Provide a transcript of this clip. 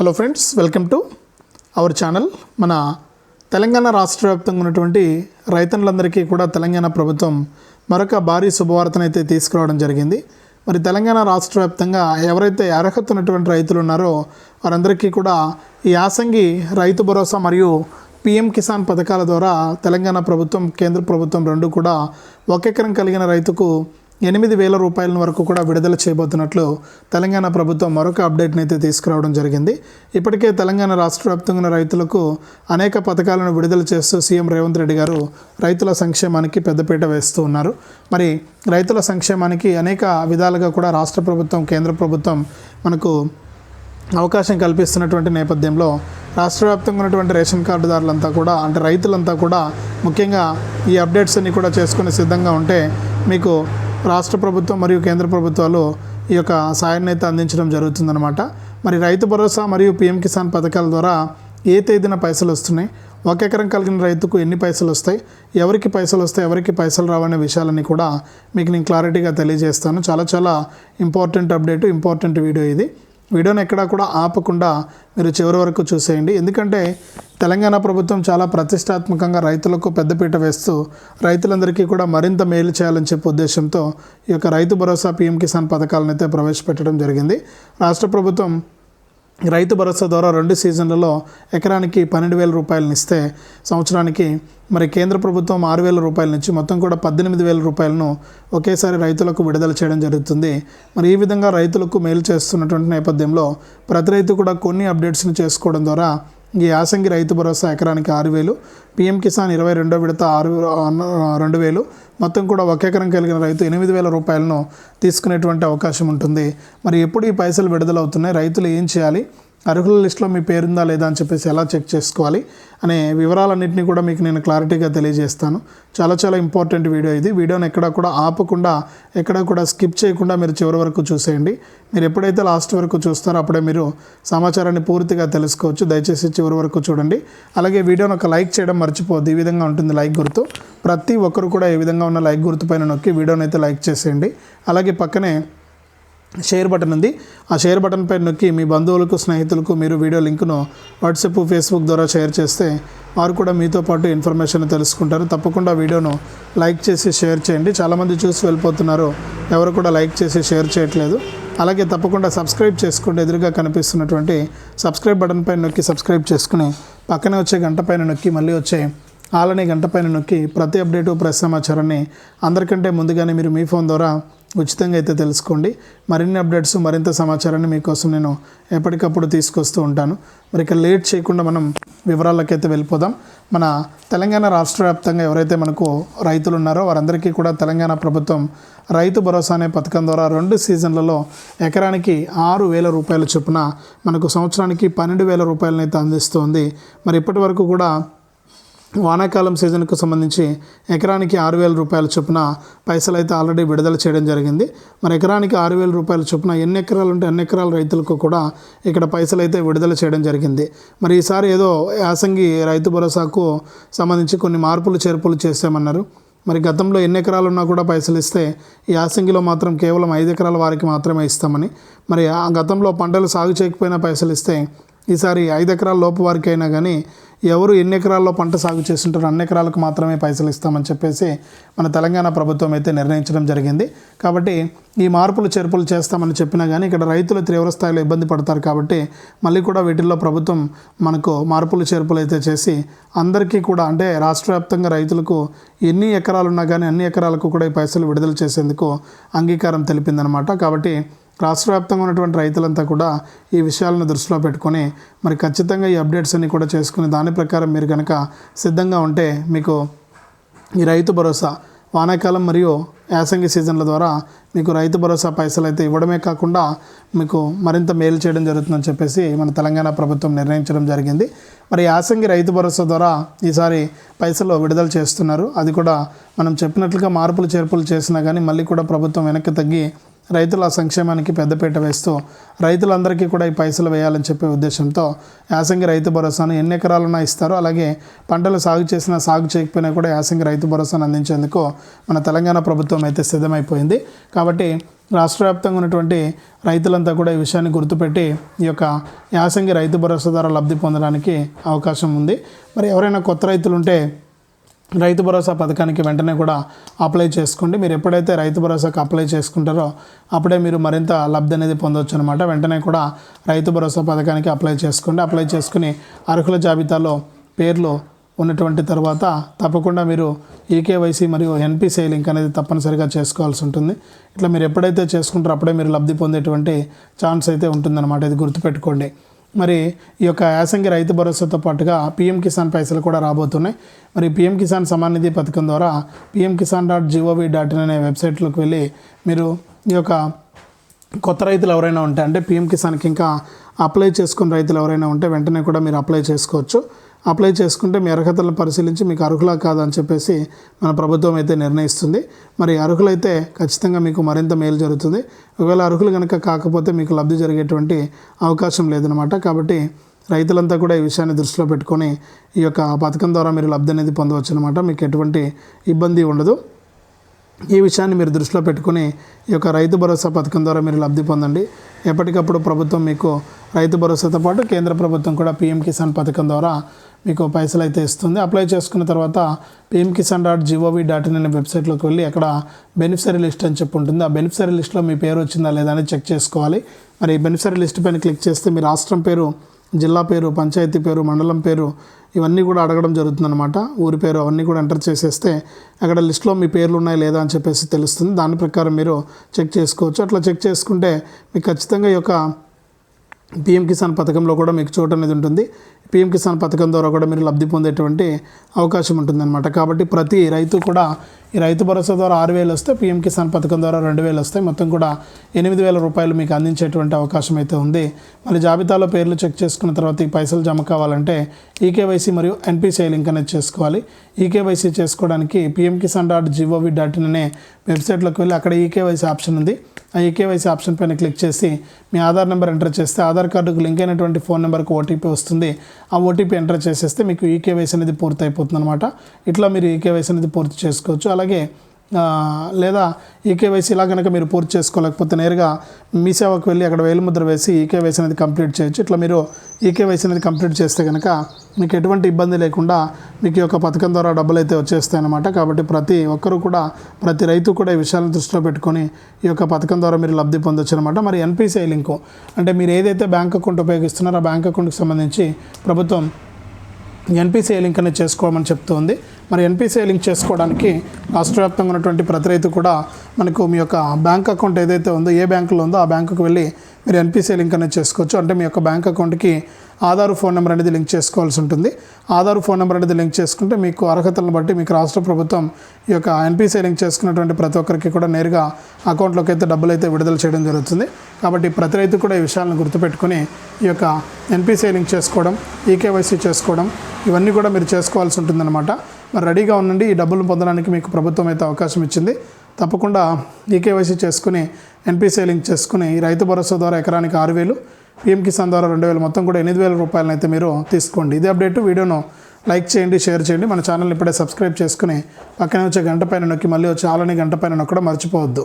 Hello friends welcome to our channel మన తెలంగాణ రాష్ట్ర వ్యాప్తంగా ఉన్నటువంటి రైతన్నులందరికీ కూడా తెలంగాణ ప్రభుత్వం మరొక భారీ శుభవార్తనైతే తీసుకురావడం జరిగింది. మరి తెలంగాణ రాష్ట్ర వ్యాప్తంగా ఎవరైతే అర్హత ఉన్నటువంటి రైతులు ఉన్నారో వారందరికీ కూడా ఈ యాసంగి రైతు భరోసా మరియు పిఎం కిసాన్ పథకాల ద్వారా తెలంగాణ ప్రభుత్వం కేంద్ర ప్రభుత్వం రెండు కూడా ఒక ఎకరం కలిగిన రైతుకు ఎనిమిది వేల రూపాయల వరకు కూడా విడుదల చేయబోతున్నట్లు తెలంగాణ ప్రభుత్వం మరొక అప్డేట్ని అయితే తీసుకురావడం జరిగింది. ఇప్పటికే తెలంగాణ రాష్ట్ర వ్యాప్తంగా ఉన్న రైతులకు అనేక పథకాలను విడుదల చేస్తూ సీఎం రేవంత్ రెడ్డి గారు రైతుల సంక్షేమానికి పెద్దపీట వేస్తూ ఉన్నారు. మరి రైతుల సంక్షేమానికి అనేక విధాలుగా కూడా రాష్ట్ర ప్రభుత్వం కేంద్ర ప్రభుత్వం మనకు అవకాశం కల్పిస్తున్నటువంటి నేపథ్యంలో రాష్ట్ర వ్యాప్తంగా ఉన్నటువంటి రేషన్ కార్డుదారులంతా కూడా అంటే రైతులంతా కూడా ముఖ్యంగా ఈ అప్డేట్స్ అన్ని కూడా చేసుకుని సిద్ధంగా ఉంటే మీకు రాష్ట్ర ప్రభుత్వం మరియు కేంద్ర ప్రభుత్వాలు ఈ యొక్క సాయాన్ని అయితే అందించడం జరుగుతుందన్నమాట. మరి రైతు భరోసా మరియు పిఎం కిసాన్ పథకాల ద్వారా ఏ తేదీన పైసలు వస్తున్నాయి? ఒక ఎకరం కలిగిన రైతుకు ఎన్ని పైసలు వస్తాయి? ఎవరికి పైసలు వస్తాయి? ఎవరికి పైసలు రావనే విషయాలన్నీ కూడా మీకు నేను క్లారిటీగా తెలియజేస్తాను. చాలా చాలా ఇంపార్టెంట్ అప్డేట్ ఇంపార్టెంట్ వీడియో ఇది. వీడియోని ఎక్కడా కూడా ఆపకుండా మీరు చివరి వరకు చూసేయండి. ఎందుకంటే తెలంగాణ ప్రభుత్వం చాలా ప్రతిష్టాత్మకంగా రైతులకు పెద్దపీట వేస్తూ రైతులందరికీ కూడా మరింత మేలు చేయాలని చెప్పే ఉద్దేశంతో ఈ యొక్క రైతు భరోసా పీఎం కిసాన్ పథకాలను అయితే ప్రవేశపెట్టడం జరిగింది. రాష్ట్ర ప్రభుత్వం రైతు భరోసా ద్వారా రెండు సీజన్లలో ఎకరానికి పన్నెండు వేల రూపాయలను ఇస్తే సంవత్సరానికి మరి కేంద్ర ప్రభుత్వం ఆరు వేల రూపాయల నుంచి మొత్తం కూడా పద్దెనిమిది వేల రూపాయలను ఒకేసారి రైతులకు విడుదల చేయడం జరుగుతుంది. మరి ఈ విధంగా రైతులకు మేలు చేస్తున్నటువంటి నేపథ్యంలో ప్రతి రైతు కూడా కొన్ని అప్డేట్స్ని చేసుకోవడం ద్వారా ఈ యాసంగి రైతు భరోసా ఎకరానికి ఆరు వేలు పీఎం కిసాన్ ఇరవై రెండో విడత ఆరు రెండు వేలు మొత్తం కూడా ఒక ఎకరం కలిగిన రైతు ఎనిమిది వేల రూపాయలను తీసుకునేటువంటి అవకాశం ఉంటుంది. మరి ఎప్పుడు ఈ పైసలు విడుదలవుతున్నాయి? రైతులు ఏం చేయాలి? అర్హుల లిస్టులో మీ పేరుందా లేదా అని చెప్పేసి ఎలా చెక్ చేసుకోవాలి అనే వివరాలన్నింటినీ కూడా మీకు నేను క్లారిటీగా తెలియజేస్తాను. చాలా చాలా ఇంపార్టెంట్ వీడియో ఇది. వీడియోని ఎక్కడ కూడా ఆపకుండా ఎక్కడ కూడా స్కిప్ చేయకుండా మీరు చివరి వరకు చూసేయండి. మీరు ఎప్పుడైతే లాస్ట్ వరకు చూస్తారో అప్పుడే మీరు సమాచారాన్ని పూర్తిగా తెలుసుకోవచ్చు. దయచేసి చివరి వరకు చూడండి. అలాగే వీడియోని ఒక లైక్ చేయడం మర్చిపోద్దు ఈ విధంగా ఉంటుంది లైక్ గుర్తు. ప్రతి ఒక్కరు కూడా ఏ విధంగా ఉన్న లైక్ గుర్తు పైన నొక్కి వీడియోని అయితే లైక్ చేసేయండి. అలాగే పక్కనే షేర్ బటన్ ఉంది. ఆ షేర్ బటన్ పై నొక్కి మీ బంధువులకు స్నేహితులకు మీరు వీడియో లింకును వాట్సాప్ ఫేస్బుక్ ద్వారా షేర్ చేస్తే వారు కూడా మీతో పాటు ఇన్ఫర్మేషన్ తెలుసుకుంటారు. తప్పకుండా వీడియోను లైక్ చేసి షేర్ చేయండి. చాలామంది చూసి వెళ్ళిపోతున్నారు. ఎవరు కూడా లైక్ చేసి షేర్ చేయట్లేదు. అలాగే తప్పకుండా సబ్స్క్రైబ్ చేసుకోండి ఎదురుగా కనిపిస్తున్నటువంటి సబ్స్క్రైబ్ బటన్ పైన నొక్కి సబ్స్క్రైబ్ చేసుకుని పక్కనే వచ్చే గంట పైన నొక్కి మళ్ళీ వచ్చే ఆలని గంట పైన నొక్కి ప్రతి అప్డేటు ప్రతి సమాచారాన్ని అందరికంటే ముందుగానే మీరు మీ ఫోన్ ద్వారా ఉచితంగా అయితే తెలుసుకోండి. మరిన్ని అప్డేట్స్ మరింత సమాచారాన్ని మీకోసం నేను ఎప్పటికప్పుడు తీసుకొస్తూ ఉంటాను. మరి ఇక లేట్ చేయకుండా మనం వివరాలకైతే వెళ్ళిపోదాం. మన తెలంగాణ రాష్ట్ర వ్యాప్తంగా ఎవరైతే మనకు రైతులు ఉన్నారో వారందరికీ కూడా తెలంగాణ ప్రభుత్వం రైతు భరోసా అనే పథకం ద్వారా రెండు సీజన్లలో ఎకరానికి ఆరు వేల రూపాయల చొప్పున మనకు సంవత్సరానికి పన్నెండు వేల రూపాయలనైతే అందిస్తుంది. మరి ఇప్పటి వరకు కూడా వానాకాలం సీజన్కు సంబంధించి ఎకరానికి ఆరు వేల రూపాయల చొప్పున పైసలు అయితే ఆల్రెడీ విడుదల చేయడం జరిగింది. మరి ఎకరానికి ఆరు వేల రూపాయల చొప్పున ఎన్ని ఎకరాలు ఉంటే అన్ని ఎకరాల రైతులకు కూడా ఇక్కడ పైసలు అయితే విడుదల చేయడం జరిగింది. మరి ఈసారి ఏదో యాసంగి రైతు భరోసాకు సంబంధించి కొన్ని మార్పులు చేర్పులు చేసామన్నారు మరి గతంలో ఎన్ని ఎకరాలు ఉన్నా కూడా పైసలు ఇస్తే ఈ యాసంగిలో మాత్రం కేవలం ఐదు ఎకరాల వారికి మాత్రమే ఇస్తామని. మరి ఆ గతంలో పంటలు సాగు చేయకపోయినా పైసలు ఇస్తే ఈసారి ఐదు ఎకరాల లోపు వారికి అయినా కానీ ఎవరు ఎన్ని ఎకరాల్లో పంట సాగు చేస్తుంటారో అన్ని ఎకరాలకు మాత్రమే పైసలు ఇస్తామని చెప్పేసి మన తెలంగాణ ప్రభుత్వం అయితే నిర్ణయించడం జరిగింది. కాబట్టి ఈ మార్పులు చేర్పులు చేస్తామని చెప్పినా కానీ ఇక్కడ రైతులు తీవ్ర స్థాయిలో ఇబ్బంది పడతారు కాబట్టి మళ్ళీ కూడా వీటిల్లో ప్రభుత్వం మనకు మార్పులు చేర్పులు అయితే చేసి అందరికీ కూడా అంటే రాష్ట్ర వ్యాప్తంగా రైతులకు ఎన్ని ఎకరాలున్నా కానీ అన్ని ఎకరాలకు కూడా ఈ పైసలు విడుదల చేసేందుకు అంగీకారం తెలిపిందనమాట. కాబట్టి రాష్ట్ర వ్యాప్తంగా ఉన్నటువంటి రైతులంతా కూడా ఈ విషయాలను దృష్టిలో పెట్టుకొని మరి ఖచ్చితంగా ఈ అప్డేట్స్ అన్ని కూడా చేసుకుని దాని ప్రకారం మీరు కనుక సిద్ధంగా ఉంటే మీకు ఈ రైతు భరోసా వానాకాలం మరియు యాసంగి సీజన్ల ద్వారా మీకు రైతు భరోసా పైసలు అయితే ఇవ్వడమే కాకుండా మీకు మరింత మేలు చేయడం జరుగుతుందని చెప్పేసి మన తెలంగాణ ప్రభుత్వం నిర్ణయించడం జరిగింది. మరి యాసంగి రైతు భరోసా ద్వారా ఈసారి పైసలు విడుదల చేస్తున్నారు. అది కూడా మనం చెప్పినట్లుగా మార్పులు చేర్పులు చేసినా కానీ మళ్ళీ కూడా ప్రభుత్వం వెనక్కి తగ్గి రైతుల సంక్షేమానికి పెద్దపీట వేస్తూ రైతులందరికీ కూడా ఈ పైసలు వేయాలని చెప్పే ఉద్దేశంతో యాసంగి రైతు భరోసాను ఎన్ని ఎకరాలన్నా ఇస్తారో. అలాగే పంటలు సాగు చేసినా సాగు చేయకపోయినా కూడా యాసంగి రైతు భరోసాను అందించేందుకు మన తెలంగాణ ప్రభుత్వం అయితే సిద్ధమైపోయింది. కాబట్టి రాష్ట్ర వ్యాప్తంగా ఉన్నటువంటి రైతులంతా కూడా ఈ విషయాన్ని గుర్తుపెట్టి ఈ యొక్క యాసంగి రైతు భరోసా ద్వారా లబ్ధి పొందడానికి అవకాశం ఉంది. మరి ఎవరైనా కొత్త రైతులు ఉంటే రైతు భరోసా పథకానికి వెంటనే కూడా అప్లై చేసుకోండి. మీరు ఎప్పుడైతే రైతు భరోసాకు అప్లై చేసుకుంటారో అప్పుడే మీరు మరింత లబ్ధి అనేది పొందొచ్చు అనమాట వెంటనే కూడా రైతు భరోసా పథకానికి అప్లై చేసుకోండి. అప్లై చేసుకుని అర్హుల జాబితాలో పేర్లు ఉన్నటువంటి తర్వాత తప్పకుండా మీరు ఈకేవైసీ మరియు ఎన్పిసిఐ లింక్ అనేది తప్పనిసరిగా చేసుకోవాల్సి ఉంటుంది. ఇట్లా మీరు ఎప్పుడైతే చేసుకుంటారో అప్పుడే మీరు లబ్ధి పొందేటువంటి ఛాన్స్ అయితే ఉంటుందన్నమాట. ఇది గుర్తుపెట్టుకోండి. మరి ఈ యొక్క యాసంగి రైతు భరోసాతో పాటుగా పీఎం కిసాన్ పైసలు కూడా రాబోతున్నాయి. మరి పీఎం కిసాన్ సమాన్ నిధి పథకం ద్వారా PM Kisan dot G O V dot in అనే వెబ్సైట్లోకి వెళ్ళి మీరు ఈ యొక్క కొత్త రైతులు ఎవరైనా ఉంటే అంటే పీఎం కిసాన్కి ఇంకా అప్లై చేసుకున్న రైతులు ఎవరైనా ఉంటే వెంటనే కూడా మీరు అప్లై చేసుకోవచ్చు. అప్లై చేసుకుంటే మీ అర్హతలను పరిశీలించి మీకు అర్హులా కాదని చెప్పేసి మన ప్రభుత్వం అయితే నిర్ణయిస్తుంది. మరి అర్హులైతే ఖచ్చితంగా మీకు మరింత మేలు జరుగుతుంది. ఒకవేళ అర్హులు కనుక కాకపోతే మీకు లబ్ధి జరిగేటువంటి అవకాశం లేదనమాట కాబట్టి రైతులంతా కూడా ఈ విషయాన్ని దృష్టిలో పెట్టుకొని ఈ యొక్క పథకం ద్వారా మీరు లబ్ధి అనేది పొందవచ్చు అనమాట మీకు ఎటువంటి ఇబ్బంది ఉండదు. ఈ విషయాన్ని మీరు దృష్టిలో పెట్టుకుని ఈ యొక్క రైతు భరోసా పథకం ద్వారా మీరు లబ్ధి పొందండి. ఎప్పటికప్పుడు ప్రభుత్వం మీకు రైతు భరోసాతో పాటు కేంద్ర ప్రభుత్వం కూడా పీఎం కిసాన్ పథకం ద్వారా మీకు పైసలు అయితే ఇస్తుంది. అప్లై చేసుకున్న తర్వాత PM Kisan dot G O V dot in అనే వెబ్సైట్లోకి వెళ్ళి అక్కడ బెనిఫిషరీ లిస్ట్ అని చెప్పి ఉంటుంది. ఆ బెనిఫిషరీ లిస్ట్లో మీ పేరు వచ్చిందా లేదా అని చెక్ చేసుకోవాలి. మరి బెనిఫిషరీ లిస్ట్ పైన క్లిక్ చేస్తే మీ రాష్ట్రం పేరు జిల్లా పేరు పంచాయతీ పేరు మండలం పేరు ఇవన్నీ కూడా అడగడం జరుగుతుందన్నమాట. ఊరి పేరు అవన్నీ కూడా ఎంటర్ చేసేస్తే అక్కడ లిస్ట్లో మీ పేర్లు ఉన్నాయి లేదా అని చెప్పేసి తెలుస్తుంది. దాని ప్రకారం మీరు చెక్ చేసుకోవచ్చు. అట్లా చెక్ చేసుకుంటే మీకు ఖచ్చితంగా ఈ యొక్క పిఎం కిసాన్ పథకంలో కూడా మీకు చోటు అనేది ఉంటుంది. పిఎం కిసాన్ పథకం ద్వారా కూడా మీరు లబ్ధి పొందేటువంటి అవకాశం ఉంటుందన్నమాట. కాబట్టి ప్రతి రైతు కూడా ఈ రైతు భరోసా ద్వారా ఆరు వేలు వస్తే పిఎం కిసాన్ పథకం ద్వారా రెండు వేలు వస్తాయి. మొత్తం కూడా ఎనిమిది వేల రూపాయలు మీకు అందించేటువంటి అవకాశం అయితే ఉంది. మరి జాబితాలో పేర్లు చెక్ చేసుకున్న తర్వాత ఈ పైసలు జమ కావాలంటే ఈకేవైసీ మరియు ఎన్పిసిఐ లింక్ అనేది చేసుకోవాలి. ఈకేవైసీ చేసుకోవడానికి PM Kisan dot G O V dot in అనే వెబ్సైట్లోకి వెళ్ళి అక్కడ ఈకేవైసీ ఆప్షన్ ఉంది. ఆ ఈకేవైసీ ఆప్షన్ పైన క్లిక్ చేసి మీ ఆధార్ నెంబర్ ఎంటర్ చేస్తే ఆధార్ కార్డుకు లింక్ అయినటువంటి ఫోన్ నెంబర్కి ఓటీపీ వస్తుంది. ఆ ఓటీపీ ఎంటర్ చేసేస్తే మీకు ఈకేవైసీ అనేది పూర్తి అయిపోతుంది అనమాట ఇట్లా మీరు ఈకేవైసీ అనేది పూర్తి చేసుకోవచ్చు. అలాగే లేదా ఈకేవైసీ ఇలా కనుక మీరు పూర్తి చేసుకోలేకపోతే నేరుగా మీ సేవకు వెళ్ళి అక్కడ వేలుముద్ర వేసి ఈకేవైసీ అనేది కంప్లీట్ చేయొచ్చు. ఇట్లా మీరు ఈకేవైసీ అనేది కంప్లీట్ చేస్తే కనుక మీకు ఎటువంటి ఇబ్బంది లేకుండా మీకు ఈ యొక్క పథకం ద్వారా డబ్బులు అయితే వచ్చేస్తాయన్నమాట. కాబట్టి ప్రతి ఒక్కరూ కూడా ప్రతి రైతు కూడా ఈ విషయాలను దృష్టిలో పెట్టుకొని ఈ యొక్క పథకం ద్వారా మీరు లబ్ధి పొందొచ్చు అనమాట మరి ఎన్పిసిఐ లింకు అంటే మీరు ఏదైతే బ్యాంక్ అకౌంట్ ఉపయోగిస్తున్నారో ఆ బ్యాంక్ అకౌంట్కి సంబంధించి ప్రభుత్వం ఎన్పిసిఐ లింక్ అనేది చేసుకోమని చెప్తుంది మరి ఎన్పిసిఐ లింక్ చేసుకోవడానికి రాష్ట్ర వ్యాప్తంగా ఉన్నటువంటి ప్రతి రైతు కూడా మనకు మీ యొక్క బ్యాంక్ అకౌంట్ ఏదైతే ఉందో ఏ బ్యాంకులో ఉందో ఆ బ్యాంకుకు వెళ్ళి మీరు ఎన్పిసిఐ లింక్ అనేది చేసుకోవచ్చు. అంటే మీ యొక్క బ్యాంక్ అకౌంట్కి ఆధార్ ఫోన్ నెంబర్ అనేది లింక్ చేసుకోవాల్సి ఉంటుంది. ఆధార్ ఫోన్ నెంబర్ అనేది లింక్ చేసుకుంటే మీకు అర్హతలను బట్టి మీకు రాష్ట్ర ప్రభుత్వం ఈ యొక్క ఎన్పిసిఐ లింక్ చేసుకున్నటువంటి ప్రతి ఒక్కరికి కూడా నేరుగా అకౌంట్లోకి అయితే డబ్బులు అయితే విడుదల చేయడం జరుగుతుంది. కాబట్టి ప్రతి రైతు కూడా ఈ విషయాలను గుర్తుపెట్టుకొని ఈ యొక్క ఎన్పిసిఐ లింక్ చేసుకోవడం ఈకేవైసీ చేసుకోవడం ఇవన్నీ కూడా మీరు చేసుకోవాల్సి ఉంటుందన్నమాట. మరి రెడీగా ఉండండి. ఈ డబ్బులు పొందడానికి మీకు ప్రభుత్వం అయితే అవకాశం ఇచ్చింది. తప్పకుండా ఈకేవైసీ చేసుకుని ఎన్పిసిఐ లింక్ చేసుకుని ఈ రైతు భరోసా ద్వారా ఎకరానికి ఆరు వేలు పిఎం కిసాన్ ద్వారా రెండు వేలు మొత్తం కూడా ఎనిమిది వేల రూపాయలను అయితే మీరు తీసుకోండి. ఇదే అప్డేట్. వీడియోను లైక్ చేయండి షేర్ చేయండి. మన ఛానల్ ఇప్పుడే సబ్స్క్రైబ్ చేసుకుని పక్కనే వచ్చే గంట పైన నొక్కి మళ్ళీ వచ్చే ఆలని గంట పైన నొక్కడం మర్చిపోవద్దు.